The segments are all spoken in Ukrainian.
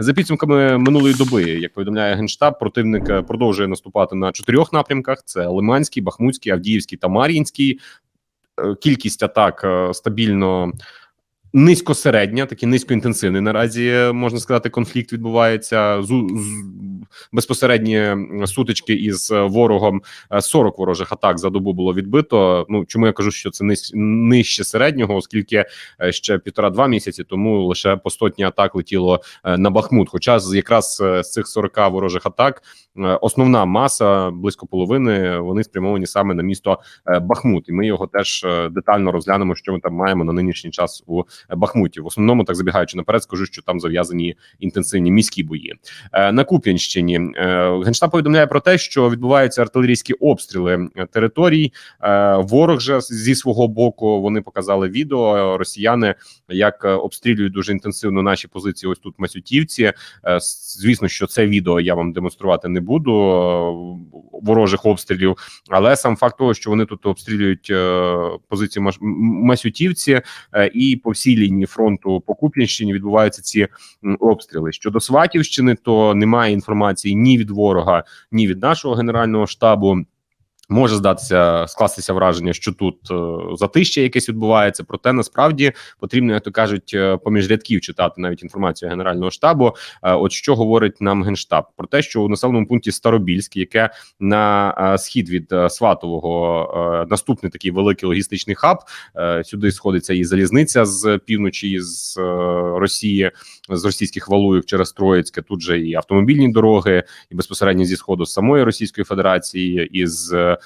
За підсумками минулої доби, як повідомляє генштаб, противник е, продовжує наступати на чотирьох напрямках: це Лиманський, Бахмутський, Авдіївський та Мар'їнський. Е, Кількість атак е, стабільно. Низькосередня, такі низькоінтенсивний наразі е, можна сказати, конфлікт відбувається з, з безпосередні сутички із е, ворогом. Е, 40 ворожих атак за добу було відбито. Ну чому я кажу, що це ниж, нижче середнього, оскільки е, ще півтора-два місяці тому лише по сотні атак летіло е, на Бахмут. Хоча з якраз е, з цих 40 ворожих атак е, основна маса близько половини вони спрямовані саме на місто е, Бахмут, і ми його теж е, детально розглянемо, що ми там маємо на нинішній час у Бахмуті. В основному, так забігаючи наперед, скажу, що там зав'язані інтенсивні міські бої. Е, На Куп'янщині е, генштаб повідомляє про те, що відбуваються артилерійські обстріли е, територій. Ворог же зі свого боку вони показали відео. Росіяни як обстрілюють дуже інтенсивно наші позиції. Ось тут Масютівці. Звісно, що це відео я вам демонструвати не буду ворожих обстрілів, але сам факт того, що вони тут обстрілюють позиції Масютівці, і по всій лінії фронту по Куп'янщині відбуваються ці обстріли. Щодо Сватівщини, то немає інформації ні від ворога, ні від нашого генерального штабу. Може здатися скластися враження, що тут е, затища якесь відбувається. Проте насправді потрібно, як то кажуть, е, поміж рядків читати навіть інформацію генерального штабу. Е, от що говорить нам генштаб про те, що у населеному пункті Старобільськ, яке на е, схід від е, Сватового, е, наступний такий великий логістичний хаб. Е, сюди сходиться і залізниця з півночі з е, Росії, з російських валуїв через Троїцьке. Тут же і автомобільні дороги, і безпосередньо зі сходу з самої Російської Федерації, і з е,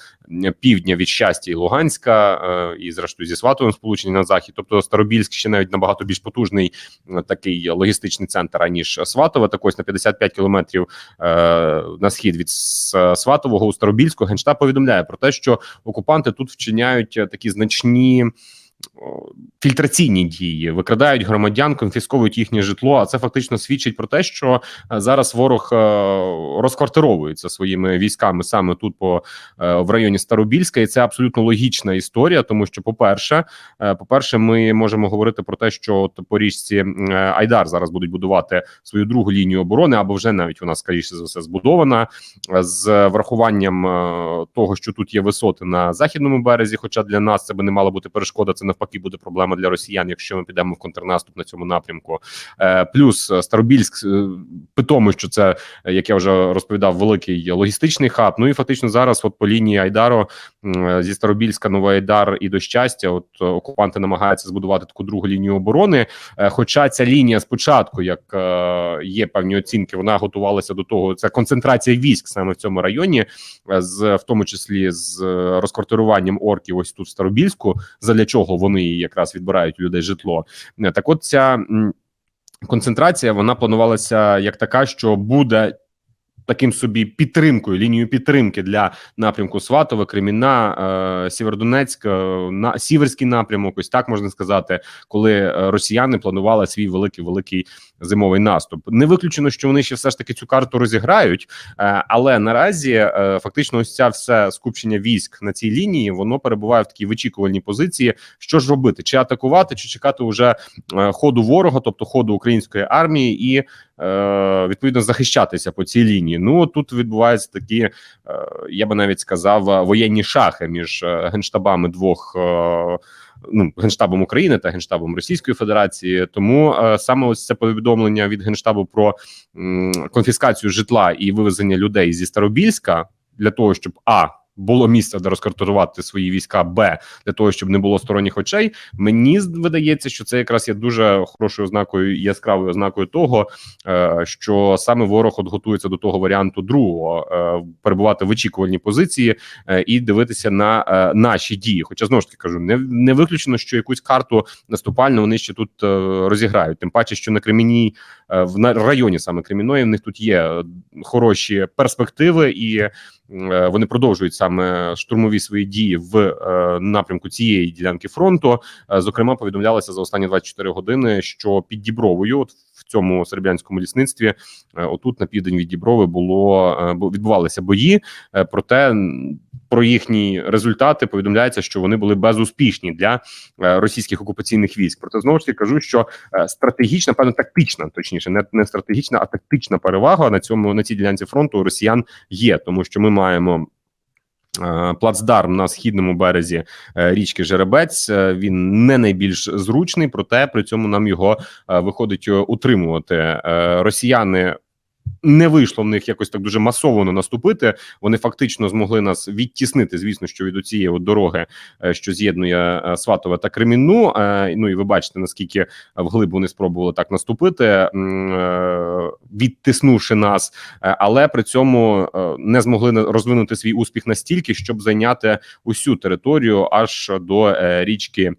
півдня від щастя і Луганська, е, і зрештою зі Сватовим сполучені на захід. Тобто Старобільськ ще навіть набагато більш потужний е, такий логістичний центр аніж Сватове. Так ось на 55 кілометрів е, на схід від Сватового у Старобільську генштаб повідомляє про те, що окупанти тут вчиняють такі значні. Фільтраційні дії викрадають громадян, конфісковують їхнє житло. А це фактично свідчить про те, що е, зараз ворог е, розквартировується своїми військами саме тут, по е, в районі Старобільська, і це абсолютно логічна історія. Тому що, по-перше, е, по-перше, ми можемо говорити про те, що от по річці е, Айдар зараз будуть будувати свою другу лінію оборони, або вже навіть вона скоріше за все збудована з врахуванням того, що тут є висоти на західному березі. Хоча для нас це би не мала бути перешкода, це навпаки буде проблема для росіян, якщо ми підемо в контрнаступ на цьому напрямку. Е, Плюс е, Старобільськ е, питомо, що це як я вже розповідав, великий логістичний хаб. Ну і фактично зараз, от по лінії Айдаро зі Старобільська, Новий Айдар і до щастя, от окупанти намагаються збудувати таку другу лінію оборони. Хоча ця лінія спочатку, як є певні оцінки, вона готувалася до того. Це концентрація військ саме в цьому районі, з в тому числі з розквартируванням орків, ось тут в Старобільську, задля чого вони якраз відбирають у людей житло. Е, Так, от ця. Концентрація вона планувалася як така, що буде таким собі підтримкою, лінією підтримки для напрямку Сватове, Креміна, е, Сєвєродонецьк, е, на Сіверський напрямок, ось так можна сказати, коли е, росіяни планували свій великий великий зимовий наступ. Не виключено, що вони ще все ж таки цю карту розіграють, але наразі фактично ось ця все скупчення військ на цій лінії воно перебуває в такій вичікувальній позиції. Що ж робити? Чи атакувати, чи чекати уже ходу ворога, тобто ходу української армії, і відповідно захищатися по цій лінії. Ну тут відбуваються такі, е, я би навіть сказав, е, воєнні шахи між е, генштабами двох. Е, Ну, генштабом України та генштабом Російської Федерації, тому е, саме ось це повідомлення від генштабу про м, конфіскацію житла і вивезення людей зі Старобільська для того, щоб а було місце, де розкартувати свої війська, б для того, щоб не було сторонніх очей. Мені видається, що це якраз є дуже хорошою ознакою, яскравою ознакою того, е, що саме ворог от готується до того варіанту другого е, перебувати в очікувальній позиції е, і дивитися на наші дії. Хоча знову ж таки кажу, не, не виключено, що якусь карту наступальну вони ще тут розіграють. Тим паче, що на Кремінній в районі саме Креміної в них тут є хороші перспективи і. Вони продовжують саме штурмові свої дії в е, напрямку цієї ділянки фронту. Е, Зокрема, повідомлялося за останні 24 години, що під Дібровою, от в цьому серебрянському лісництві, е, отут на південь від Діброви було відбувалися бої. Проте про їхні результати повідомляється, що вони були безуспішні для російських окупаційних військ. Проте знову ж таки кажу, що стратегічна, певно, тактична, точніше, не, не стратегічна, а тактична перевага на цьому на цій ділянці фронту росіян є, тому що ми маємо. Е, Плацдарм на східному березі е, річки Жеребець е, він не найбільш зручний, проте при цьому нам його виходить утримувати. Росіяни не вийшло в них якось так дуже масово наступити. Вони фактично змогли нас відтіснити, звісно, що від цієї от дороги, е, що з'єднує е, Сватове та Кремінну. Е, Ну і ви бачите, наскільки вглиб вони спробували так наступити, відтиснувши нас, але при цьому не змогли розвинути свій успіх настільки, щоб зайняти усю територію аж до річки.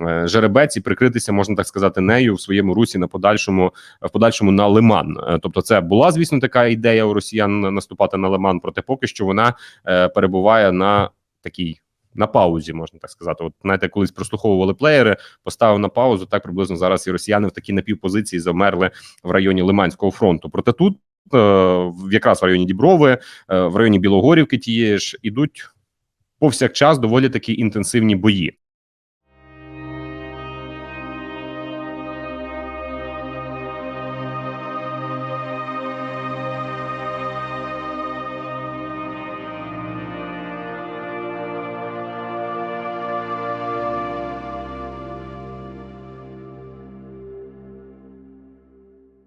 Е, Жеребець і прикритися, можна так сказати, нею в своєму русі на подальшому в подальшому на Лиман. Е, Тобто, це була звісно така ідея у росіян наступати на Лиман, проте поки що вона е, перебуває на такій. На паузі можна так сказати. От знаєте, колись прослуховували плеєри, поставив на паузу. Так приблизно зараз і росіяни в такій напівпозиції замерли в районі Лиманського фронту. Проте тут, е, якраз в районі Діброви, е, в районі Білогорівки, тієї ж ідуть повсякчас доволі такі інтенсивні бої.